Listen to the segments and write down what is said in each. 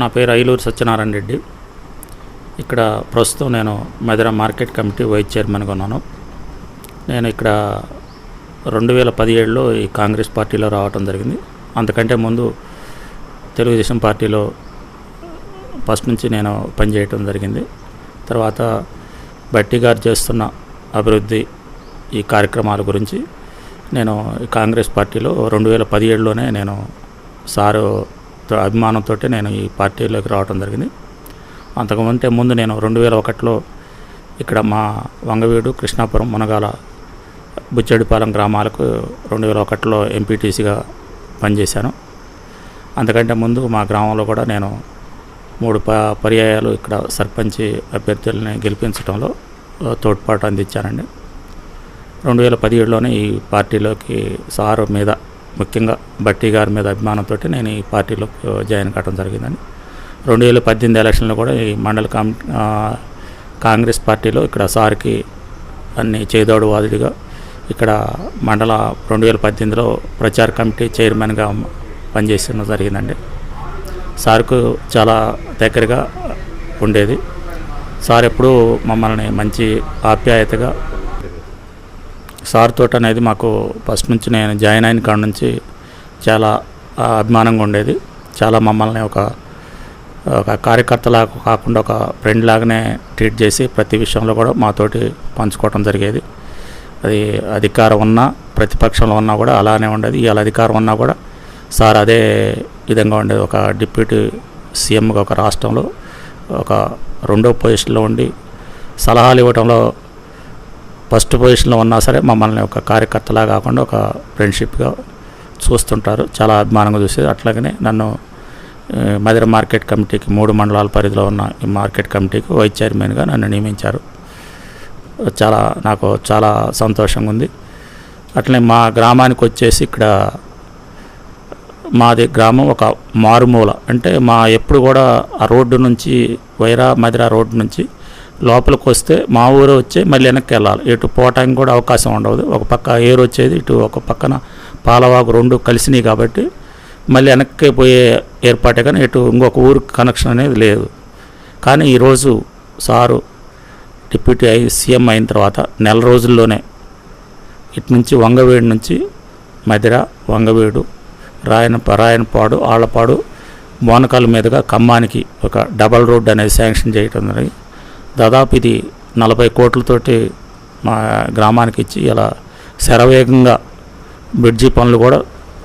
నా పేరు ఐలూరు సత్యనారాయణ రెడ్డి. ఇక్కడ ప్రస్తుతం నేను మెదరా మార్కెట్ కమిటీ వైస్ చైర్మన్గా ఉన్నాను. నేను ఇక్కడ రెండు వేల పదిహేడులో ఈ కాంగ్రెస్ పార్టీలో రావటం జరిగింది. అంతకంటే ముందు తెలుగుదేశం పార్టీలో ఫస్ట్ నుంచి నేను పనిచేయటం జరిగింది. తర్వాత బట్టి గారు చేస్తున్న అభివృద్ధి ఈ కార్యక్రమాల గురించి నేను ఈ కాంగ్రెస్ పార్టీలో రెండు వేల పదిహేడులోనే నేను సారు అభిమానంతో నేను ఈ పార్టీలోకి రావడం జరిగింది. అంతకుముందే ముందు నేను రెండు వేల ఒకటిలో ఇక్కడ మా వంగవీడు కృష్ణాపురం మునగాల బుచ్చడిపాలెం గ్రామాలకు రెండు వేల ఒకటిలో ఎంపీటీసీగా పనిచేశాను. అంతకంటే ముందు మా గ్రామంలో కూడా నేను మూడు ప పర్యాయాలు ఇక్కడ సర్పంచ్ అభ్యర్థుల్ని గెలిపించడంలో తోడ్పాటు అందించానండి. రెండు వేల పదిహేడులోనే ఈ పార్టీలోకి సారు మీద ముఖ్యంగా బట్టి గారి మీద అభిమానంతో నేను ఈ పార్టీలో జాయిన్ కావడం జరిగిందని. రెండు వేల పద్దెనిమిది ఎలక్షన్లో కూడా ఈ మండల కాం కాంగ్రెస్ పార్టీలో ఇక్కడ సార్కి అన్ని చేదోడు వాదుడిగా ఇక్కడ మండల రెండు వేల పద్దెనిమిదిలో ప్రచార కమిటీ చైర్మన్గా పనిచేసిన జరిగిందండి. సార్కు చాలా దగ్గరగా ఉండేది. సార్ ఎప్పుడూ మమ్మల్ని మంచి ఆప్యాయతగా సార్ తోట అనేది మాకు ఫస్ట్ నుంచి నేను జాయిన్ అయిన కాడ నుంచి చాలా అభిమానంగా ఉండేది. చాలా మమ్మల్ని ఒక ఒక కార్యకర్తలాగా కాకుండా ఒక ఫ్రెండ్ లాగానే ట్రీట్ చేసి ప్రతి విషయంలో కూడా మాతోటి పంచుకోవటం జరిగేది. అది అధికారం ఉన్నా ప్రతిపక్షంలో ఉన్నా కూడా అలానే ఉండేది. ఇవాళ అధికారం ఉన్నా కూడా సార్ అదే విధంగా ఉండేది. ఒక డిప్యూటీ సీఎంగా ఒక రాష్ట్రంలో ఒక రెండో పొజిషన్లో ఉండి సలహాలు ఇవ్వడంలో ఫస్ట్ పొజిషన్లో ఉన్నా సరే మమ్మల్ని ఒక కార్యకర్తలా కాకుండా ఒక ఫ్రెండ్షిప్గా చూస్తుంటారు. చాలా అభిమానంగా చూసేది. అట్లాగనే నన్ను ఆ, మధిర మార్కెట్ కమిటీకి మూడు మండలాల పరిధిలో ఉన్న ఈ మార్కెట్ కమిటీకి వైస్ చైర్మన్గా నన్ను నియమించారు. చాలా నాకు చాలా సంతోషంగా ఉంది. అట్లనే మా గ్రామానికి వచ్చేసి ఇక్కడ మాది గ్రామం ఒక మారుమూల. అంటే మా ఎప్పుడు కూడా ఆ రోడ్డు నుంచి వైరా మధిర రోడ్డు నుంచి లోపలికి వస్తే మా ఊరు వచ్చే మళ్ళీ వెనక్కి వెళ్ళాలి. ఇటు పోవటానికి కూడా అవకాశం ఉండదు. ఒక పక్క ఏరు వచ్చేది ఇటు ఒక పక్కన పాలవాగు రెండు కలిసినాయి కాబట్టి మళ్ళీ వెనక్కి పోయే ఏర్పాటే కానీ ఇటు ఇంకొక ఊరు కనెక్షన్ అనేది లేదు. కానీ ఈరోజు సారు డిప్యూటీ ఐ సీఎం అయిన తర్వాత నెల రోజుల్లోనే ఇటు నుంచి వంగవీడు నుంచి మధిర వంగవీడు రాయన రాయనపాడు ఆళ్ళపాడు బోనకాల మీదుగా ఖమ్మానికి ఒక డబల్ రోడ్ అనేది శాంక్షన్ చేయటం జరిగింది. దాదాపు ఇది నలభై కోట్లతోటి మా గ్రామానికి ఇచ్చి ఇలా శరవేగంగా బ్రిడ్జి పనులు కూడా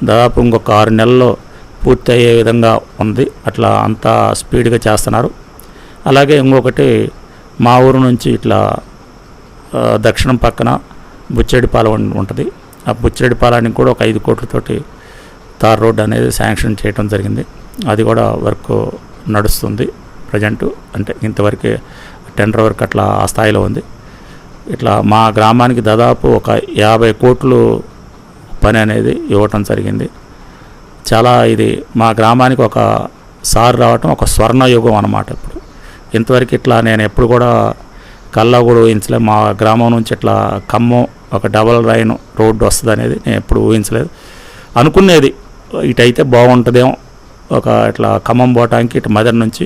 దాదాపు ఇంకొక ఆరు నెలల్లో పూర్తి అయ్యే విధంగా ఉంది. అట్లా అంతా స్పీడ్గా చేస్తున్నారు. అలాగే ఇంకొకటి మా ఊరు నుంచి ఇట్లా దక్షిణం పక్కన బుచ్చేడిపాలెం ఉంటుంది. ఆ బుచ్చేడిపాలెనికి కూడా ఒక ఐదు కోట్లతోటి తార్ రోడ్ అనేది శాంక్షన్ చేయడం జరిగింది. అది కూడా వర్క్ నడుస్తుంది ప్రజెంటు. అంటే ఇంతవరకే టెండర్ వర్క్ అట్లా ఆ స్థాయిలో ఉంది. ఇట్లా మా గ్రామానికి దాదాపు ఒక యాభై కోట్లు పని అనేది ఇవ్వటం జరిగింది. చాలా ఇది మా గ్రామానికి ఒక సార్ రావటం ఒక స్వర్ణ యుగం అన్నమాట ఇప్పుడు. ఇంతవరకు ఇట్లా నేను ఎప్పుడు కూడా కల్లా కూడా ఊహించలేదు మా గ్రామం నుంచి ఇట్లా ఖమ్మం ఒక డబల్ రైన్ రోడ్డు వస్తుంది అనేది నేను ఎప్పుడు ఊహించలేదు. అనుకునేది ఇటైతే బాగుంటుందేమో. ఒక ఇట్లా ఖమ్మం పోవటానికి ఇటు మదర్ నుంచి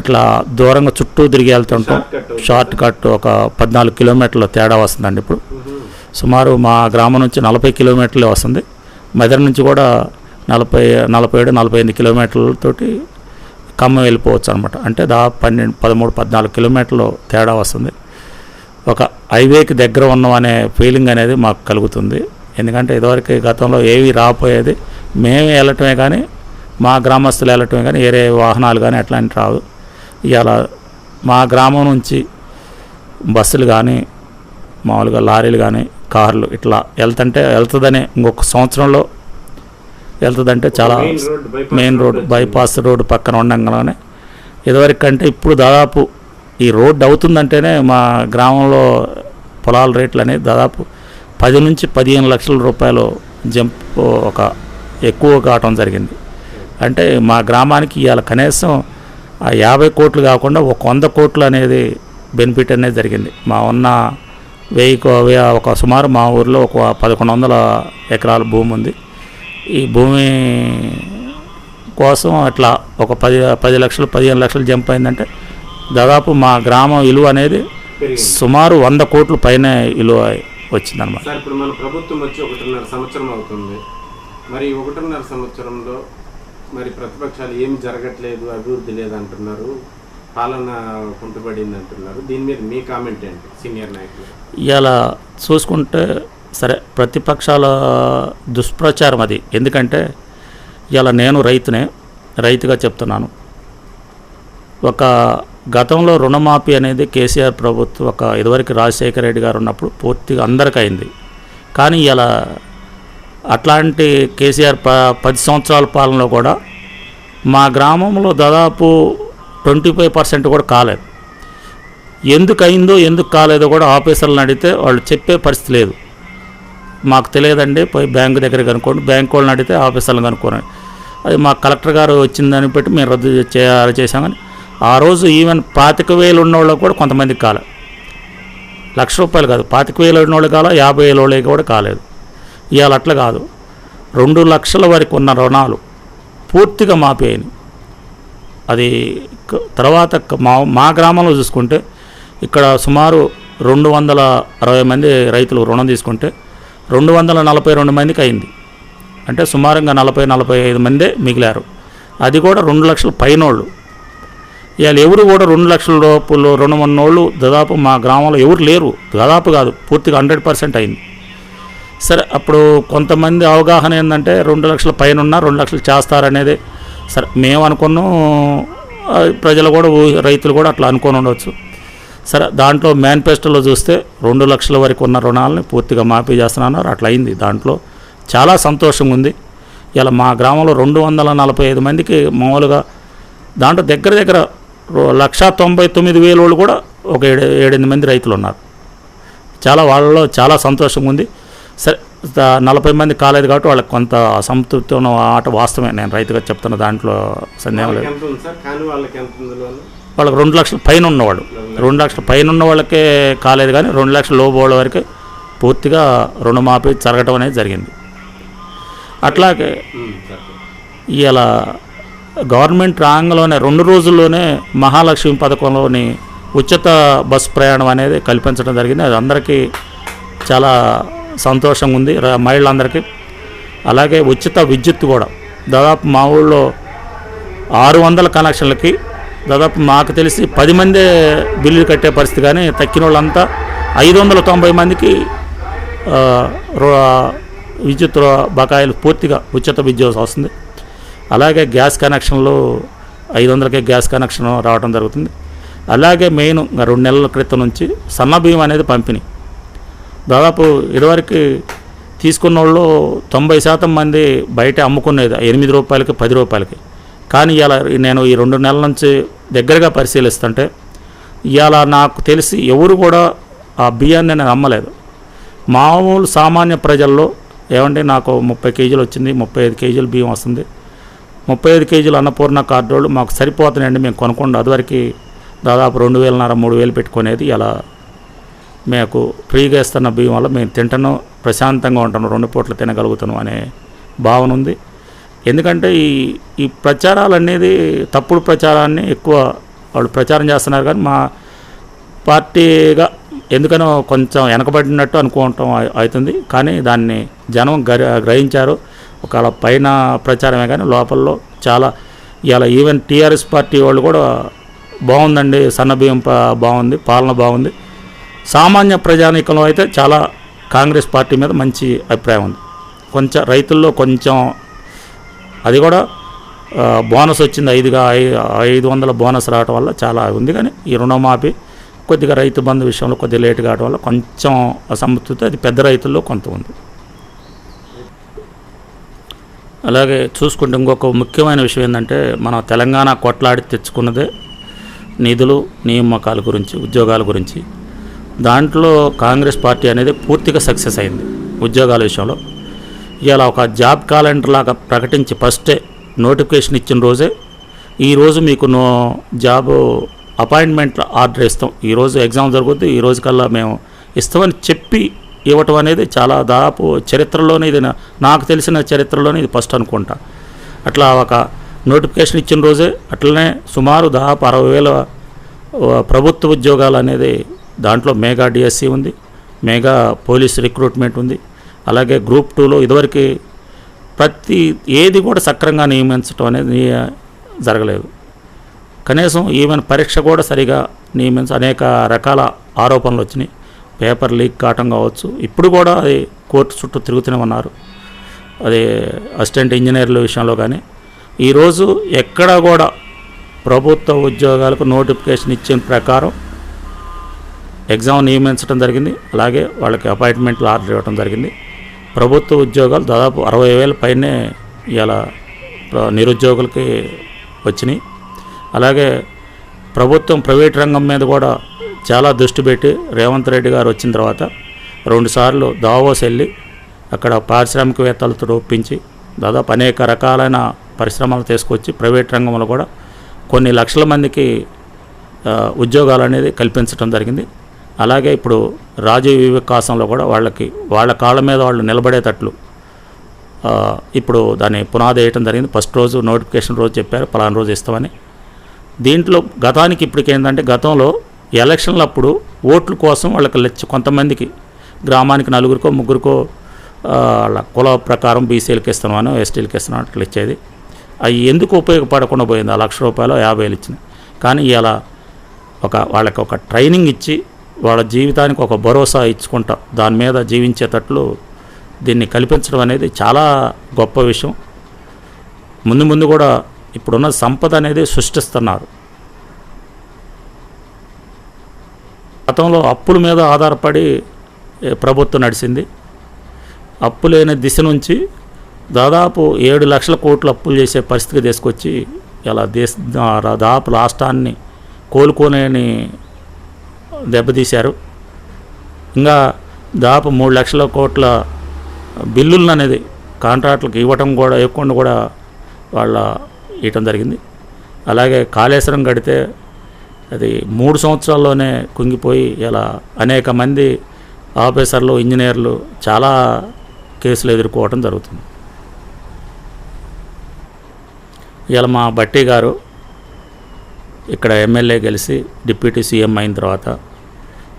ఇట్లా దూరంగా చుట్టూ తిరిగి వెళ్తుంటాం షార్ట్ కట్ ఒక పద్నాలుగు కిలోమీటర్ల తేడా వస్తుందండి ఇప్పుడు. సుమారు మా గ్రామం నుంచి నలభై కిలోమీటర్లే వస్తుంది. మదర్ నుంచి కూడా నలభై నలభై ఏడు నలభై ఎనిమిది కిలోమీటర్లతోటి ఖమ్మం వెళ్ళిపోవచ్చు అనమాట అంటే దాదాపు పన్నెండు పదమూడు పద్నాలుగు కిలోమీటర్లు తేడా వస్తుంది. ఒక హైవేకి దగ్గర ఉన్నాం అనే ఫీలింగ్ అనేది మాకు కలుగుతుంది. ఎందుకంటే ఇదివరకు గతంలో ఏవి రాపోయేది మేమే వెళ్ళటమే కానీ మా గ్రామస్తులు వెళ్ళటమే కానీ వేరే వాహనాలు కానీ అట్లాంటి రావు. ఇవాళ మా గ్రామం నుంచి బస్సులు కానీ మామూలుగా లారీలు కానీ కార్లు ఇట్లా వెళ్తుంటే వెళ్తుందనే ఇంకొక సంవత్సరంలో వెళ్తుందంటే చాలా మెయిన్ రోడ్ బైపాస్ రోడ్ పక్కన ఉండంగానే ఇదివరకు కంటే ఇప్పుడు దాదాపు ఈ రోడ్డు అవుతుందంటేనే మా గ్రామంలో పొలాల రేట్లు అనేది దాదాపు పది నుంచి పదిహేను లక్షల రూపాయలు జంప్ ఒక ఎక్కువ కావటం జరిగింది. అంటే మా గ్రామానికి ఇవాళ కనీసం ఆ యాభై కోట్లు కాకుండా ఒక వంద కోట్లు అనేది బెనిఫిట్ అనేది జరిగింది. మా ఉన్న వెయ్యి ఒక సుమారు మా ఊర్లో ఒక పదకొండు వందల ఎకరాల భూమి ఉంది. ఈ భూమి కోసం అట్లా ఒక పది పది లక్షలు పదిహేను లక్షలు జంప్ అయిందంటే దాదాపు మా గ్రామం విలువ అనేది సుమారు వంద కోట్ల పైన విలువ వచ్చిందనమాట ఇప్పుడు మన ప్రభుత్వం వచ్చి ఒకటిన్నర సంవత్సరం అవుతుంది. మరి ఒకటిన్నర సంవత్సరంలో మరి ప్రతిపక్షాలు ఏమి జరగట్లేదు అభివృద్ధి లేదంటున్నారు పాలన కుంటుపడింది అంటున్నారు దీని మీద మీ కామెంట్ ఏంటి సీనియర్ నాయకులు? ఇలా చూసుకుంటే సరే ప్రతిపక్షాల దుష్ప్రచారం అది. ఎందుకంటే ఇలా నేను రైతునే రైతుగా చెప్తున్నాను. ఒక గతంలో రుణమాఫీ అనేది కేసీఆర్ ప్రభుత్వం ఒక ఇదివరకు రాజశేఖర రెడ్డి గారు ఉన్నప్పుడు పూర్తిగా అందరికీ అయింది కానీ ఇలా అట్లాంటి కేసీఆర్ ప పది సంవత్సరాల పాలనలో కూడా మా గ్రామంలో దాదాపు ట్వంటీ ఫైవ్ పర్సెంట్ కూడా కాలేదు. ఎందుకు అయిందో ఎందుకు కాలేదో కూడా ఆఫీసర్లను అడిగితే వాళ్ళు చెప్పే పరిస్థితి లేదు. మాకు తెలియదండి పోయి బ్యాంకు దగ్గర కనుక్కోండి బ్యాంకు వాళ్ళని అడిగితే ఆఫీసర్లను కనుక్కోండి. అది మా కలెక్టర్ గారు వచ్చిందని పెట్టి మేము రద్దు చేయాలి చేశామని కానీ ఆ రోజు ఈవెన్ పాతిక వేలు ఉన్న వాళ్ళకి కూడా కొంతమందికి కాలే. లక్ష రూపాయలు కాదు పాతిక వేలు ఉన్న వాళ్ళు యాభై వేల వాళ్ళకి కూడా కాలేదు. ఇవాళ అట్లా కాదు. రెండు లక్షల వరకు ఉన్న రుణాలు పూర్తిగా మాపేయని అది తర్వాత మా మా గ్రామంలో చూసుకుంటే ఇక్కడ సుమారు రెండు వందల అరవై మంది రైతులు రుణం తీసుకుంటే రెండు వందల నలభై రెండు మందికి అయింది. అంటే సుమారుగా నలభై నలభై ఐదు మందే మిగిలారు. అది కూడా రెండు లక్షల పైనోళ్ళు. ఇవాళ ఎవరు కూడా రెండు లక్షల రూపాయలు రుణం ఉన్నోళ్ళు దాదాపు మా గ్రామంలో ఎవరు లేరు. దాదాపు కాదు పూర్తిగా హండ్రెడ్ పర్సెంట్ అయింది. సరే అప్పుడు కొంతమంది అవగాహన ఏంటంటే రెండు లక్షల పైన ఉన్న రెండు లక్షలు చేస్తారనేది. సరే మేము అనుకున్నాం ప్రజలు కూడా ఊహి- రైతులు కూడా అట్లా అనుకొని ఉండవచ్చు సరే దాంట్లో మేనిఫెస్టోలో చూస్తే రెండు లక్షల వరకు ఉన్న రుణాలని పూర్తిగా మాఫీ చేస్తున్నారు అట్లా అయింది దాంట్లో. చాలా సంతోషంగా ఉంది. ఇలా మా గ్రామంలో రెండు వందల నలభై ఐదు మందికి మామూలుగా దాంట్లో దగ్గర దగ్గర రో- లక్షా తొంభై తొమ్మిది వేల వాళ్ళు కూడా ఒక ఏడు ఏడెనిమిది మంది రైతులు ఉన్నారు. చాలా వాళ్ళలో చాలా సంతోషంగా ఉంది. సరే నలభై మంది కాలేదు కాబట్టి వాళ్ళకి కొంత అసంతృప్తి ఉన్న ఆట వాస్తవమే. నేను రైతుగా చెప్తున్న దాంట్లో సందేహం లేదు. వాళ్ళకి రెండు లక్షల పైన ఉన్నవాళ్ళు. రెండు లక్షల పైన ఉన్న వాళ్ళకే కాలేదు కానీ రెండు లక్షల లోపు వాళ్ళ వరకు పూర్తిగా రుణమాఫీ జరగటం అనేది జరిగింది. అట్లాగే ఇలా గవర్నమెంట్ రాగానే రెండు రోజుల్లోనే మహాలక్ష్మి పథకంలోని ఉచిత బస్ ప్రయాణం అనేది కల్పించడం జరిగింది. అది అందరికీ చాలా సంతోషంగా ఉంది మహిళలందరికీ. అలాగే ఉచిత విద్యుత్ కూడా. దాదాపు మా ఊళ్ళో ఆరు వందల కనెక్షన్లకి దాదాపు మాకు తెలిసి పది మందే బిల్లులు కట్టే పరిస్థితి కానీ తక్కిన వాళ్ళంతా ఐదు వందల తొంభై మందికి విద్యుత్ బకాయిలు పూర్తిగా ఉచిత విద్యుత్ వస్తుంది. అలాగే గ్యాస్ కనెక్షన్లు ఐదు వందలకే గ్యాస్ కనెక్షన్ రావడం జరుగుతుంది. అలాగే మెయిన్ రెండు నెలల క్రితం నుంచి సన్న బియ్యం అనేది పంపిణీ. దాదాపు ఇదివరకు తీసుకున్న వాళ్ళు తొంభై శాతం మంది బయట అమ్ముకునేది ఎనిమిది రూపాయలకి పది రూపాయలకి. కానీ ఇలా నేను ఈ రెండు నెలల నుంచి దగ్గరగా పరిశీలిస్తుంటే ఇవాళ నాకు తెలిసి ఎవరు కూడా ఆ బియ్యాన్ని నేను అమ్మలేదు. మామూలు సామాన్య ప్రజల్లో ఏమంటే నాకు ముప్పై కేజీలు వచ్చింది ముప్పై ఐదు కేజీలు బియ్యం వస్తుంది. ముప్పై ఐదు కేజీలు అన్నపూర్ణ కార్డోళ్ళు మాకు సరిపోతున్నాయండి మేము కొనుక్కోండి అదివరకు దాదాపు రెండు వేలన్నర మూడు వేలు పెట్టుకునేది ఇలా మాకు ఫ్రీగా ఇస్తున్న బియ్యం వల్ల మేము తింటాను ప్రశాంతంగా ఉంటాను రెండు పూట్ల తినగలుగుతాను అనే భావన ఉంది. ఎందుకంటే ఈ ఈ ప్రచారాలు అనేది తప్పుడు ప్రచారాన్ని ఎక్కువ వాళ్ళు ప్రచారం చేస్తున్నారు కానీ మా పార్టీగా ఎందుకనో కొంచెం వెనకబడినట్టు అనుకోవటం అవుతుంది. కానీ దాన్ని జనం గరి గ్రహించారు. ఒకవేళ పైన ప్రచారమే కానీ లోపల్లో చాలా ఇలా ఈవెన్ టీఆర్ఎస్ పార్టీ వాళ్ళు కూడా బాగుందండి సన్నబియ్యం బాగుంది పాలన బాగుంది. సామాన్య ప్రజానీకంలో అయితే చాలా కాంగ్రెస్ పార్టీ మీద మంచి అభిప్రాయం ఉంది. కొంచెం రైతుల్లో కొంచెం అది కూడా బోనస్ వచ్చింది ఐదుగా ఐ- ఐదు వందల బోనస్ రావడం వల్ల చాలా ఉంది. కానీ ఈ రుణమాఫీ కొద్దిగా రైతు బంధు విషయంలో కొద్దిగా లేట్ కావడం వల్ల కొంచెం అసంతృప్తి అది పెద్ద రైతుల్లో కొంత ఉంది. అలాగే చూసుకుంటే ఇంకొక ముఖ్యమైన విషయం ఏంటంటే మనం తెలంగాణ కొట్లాడి తెచ్చుకున్నదే నిధులు నియామకాల గురించి ఉద్యోగాల గురించి. దాంట్లో కాంగ్రెస్ పార్టీ అనేది పూర్తిగా సక్సెస్ అయింది ఉద్యోగాల విషయంలో. ఇవాళ ఒక జాబ్ క్యాలెండర్ లాగా ప్రకటించి ఫస్టే నోటిఫికేషన్ ఇచ్చిన రోజే ఈరోజు మీకు నో జాబ్ అపాయింట్మెంట్ ఆర్డర్ ఇస్తాం. ఈరోజు ఎగ్జామ్ జరుగుద్ది ఈ రోజు కల్లా మేము ఇస్తామని చెప్పి ఇవ్వటం అనేది చాలా దాదాపు చరిత్రలోనే ఇది నాకు తెలిసిన చరిత్రలోనే ఇది ఫస్ట్ అనుకుంటా. అట్లా ఒక నోటిఫికేషన్ ఇచ్చిన రోజే అట్లనే సుమారు దాదాపు అరవై వేల ప్రభుత్వ ఉద్యోగాలు అనేది దాంట్లో మేఘా డిఎస్సి ఉంది మేఘా పోలీస్ రిక్రూట్మెంట్ ఉంది. అలాగే గ్రూప్ టూలో ఇదివరకు ప్రతి ఏది కూడా సక్రంగా నియమించడం అనేది జరగలేదు. కనీసం ఈవెన్ పరీక్ష కూడా సరిగా నియమించ అనేక రకాల ఆరోపణలు వచ్చినాయి. పేపర్ లీక్ కావటం కావచ్చు. ఇప్పుడు కూడా అది కోర్టు చుట్టూ తిరుగుతూనే ఉన్నారు అది అసిస్టెంట్ ఇంజనీర్ల విషయంలో కానీ. ఈరోజు ఎక్కడ కూడా ప్రభుత్వ ఉద్యోగాలకు నోటిఫికేషన్ ఇచ్చిన ప్రకారం ఎగ్జామ్ నియమించడం జరిగింది. అలాగే వాళ్ళకి అపాయింట్మెంట్లు ఆర్డర్ ఇవ్వడం జరిగింది. ప్రభుత్వ ఉద్యోగాలు దాదాపు అరవై వేల పైనే ఇలా నిరుద్యోగులకి వచ్చినాయి. అలాగే ప్రభుత్వం ప్రైవేట్ రంగం మీద కూడా చాలా దృష్టి పెట్టి రేవంత్ రెడ్డి గారు వచ్చిన తర్వాత రెండుసార్లు దావోస్ వెళ్ళి అక్కడ పారిశ్రామికవేత్తలతో ఒప్పించి దాదాపు అనేక రకాలైన పరిశ్రమలు తీసుకొచ్చి ప్రైవేట్ రంగంలో కూడా కొన్ని లక్షల మందికి ఉద్యోగాలు అనేది కల్పించడం జరిగింది. అలాగే ఇప్పుడు రాజీవ్ వికాసంలో కూడా వాళ్ళకి వాళ్ళ కాళ్ళ మీద వాళ్ళు నిలబడేటట్లు ఇప్పుడు దాన్ని పునాది వేయటం జరిగింది. ఫస్ట్ రోజు నోటిఫికేషన్ రోజు చెప్పారు పలానా రోజు ఇస్తామని. దీంట్లో గతానికి ఇప్పటికి ఏంటంటే గతంలో ఎలక్షన్లప్పుడు ఓట్ల కోసం వాళ్ళకి లెచ్చ కొంతమందికి గ్రామానికి నలుగురికో ముగ్గురికో వాళ్ళ కుల ప్రకారం బీసీలకి ఇస్తున్నాను ఎస్టీలకి ఇస్తున్నాను అట్లా ఇచ్చేది. అవి ఎందుకు ఉపయోగపడకుండా పోయింది? ఆ లక్ష రూపాయలు యాభై వేలు ఇచ్చింది కానీ ఇలా ఒక వాళ్ళకి ఒక ట్రైనింగ్ ఇచ్చి వాళ్ళ జీవితానికి ఒక భరోసా ఇచ్చుకుంటా. దాని మీద జీవించేటట్లు దీన్ని కల్పించడం అనేది చాలా గొప్ప విషయం. ముందు ముందు కూడా ఇప్పుడున్న సంపద అనేది సృష్టిస్తున్నారు. గతంలో అప్పుల మీద ఆధారపడి ప్రభుత్వం నడిచింది. అప్పు లేని దిశ నుంచి దాదాపు ఏడు లక్షల కోట్లు అప్పులు చేసే పరిస్థితికి తీసుకొచ్చి ఇలా దేశ దాదాపు రాష్ట్రాన్ని కోలుకోలేని దెబ్బతీశారు. ఇంకా దాదాపు మూడు లక్షల కోట్ల బిల్లులను అనేది కాంట్రాక్టులకు ఇవ్వటం కూడా ఇవ్వకుండా కూడా వాళ్ళ ఇవ్వటం జరిగింది. అలాగే కాళేశ్వరం కడితే అది మూడు సంవత్సరాల్లోనే కుంగిపోయి ఇలా అనేక మంది ఆఫీసర్లు ఇంజనీర్లు చాలా కేసులు ఎదుర్కోవటం జరుగుతుంది. ఇలా మా బట్టి గారు ఇక్కడ ఎమ్మెల్యే గెలిచి డిప్యూటీ సీఎం అయిన తర్వాత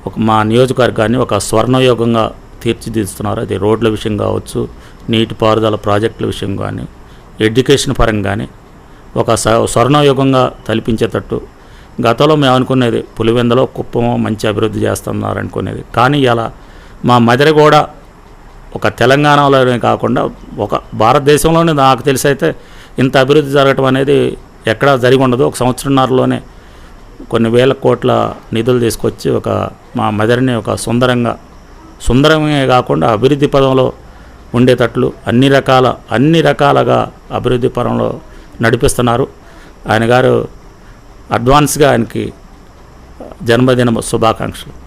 ఒక మా నియోజకవర్గాన్ని ఒక స్వర్ణయోగంగా తీర్చిదిద్దుతున్నారు. అది రోడ్ల విషయం కావచ్చు నీటిపారుదల ప్రాజెక్టుల విషయం కానీ ఎడ్యుకేషన్ పరంగా కానీ ఒక స- స్వర్ణయుగంగా తలపించేటట్టు గతంలో మేము అనుకునేది పులివెందలో కుప్పము మంచి అభివృద్ధి చేస్తున్నారు అనుకునేది. కానీ ఇలా మా మదిర కూడా ఒక తెలంగాణలోనే కాకుండా ఒక భారతదేశంలోనే నాకు తెలిసి అయితే ఇంత అభివృద్ధి జరగటం అనేది ఎక్కడా జరిగి ఉండదు. ఒక సంవత్సరంన్నరలోనే కొన్ని వేల కోట్ల నిధులు తీసుకొచ్చి ఒక మా మదర్ని ఒక సుందరంగా సుందరమే కాకుండా అభివృద్ధి పదంలో ఉండేటట్లు అన్ని రకాల అన్ని రకాలుగా అభివృద్ధి పరంలో నడిపిస్తున్నారు. ఆయన గారు అడ్వాన్స్గా ఆయనకి జన్మదిన శుభాకాంక్షలు.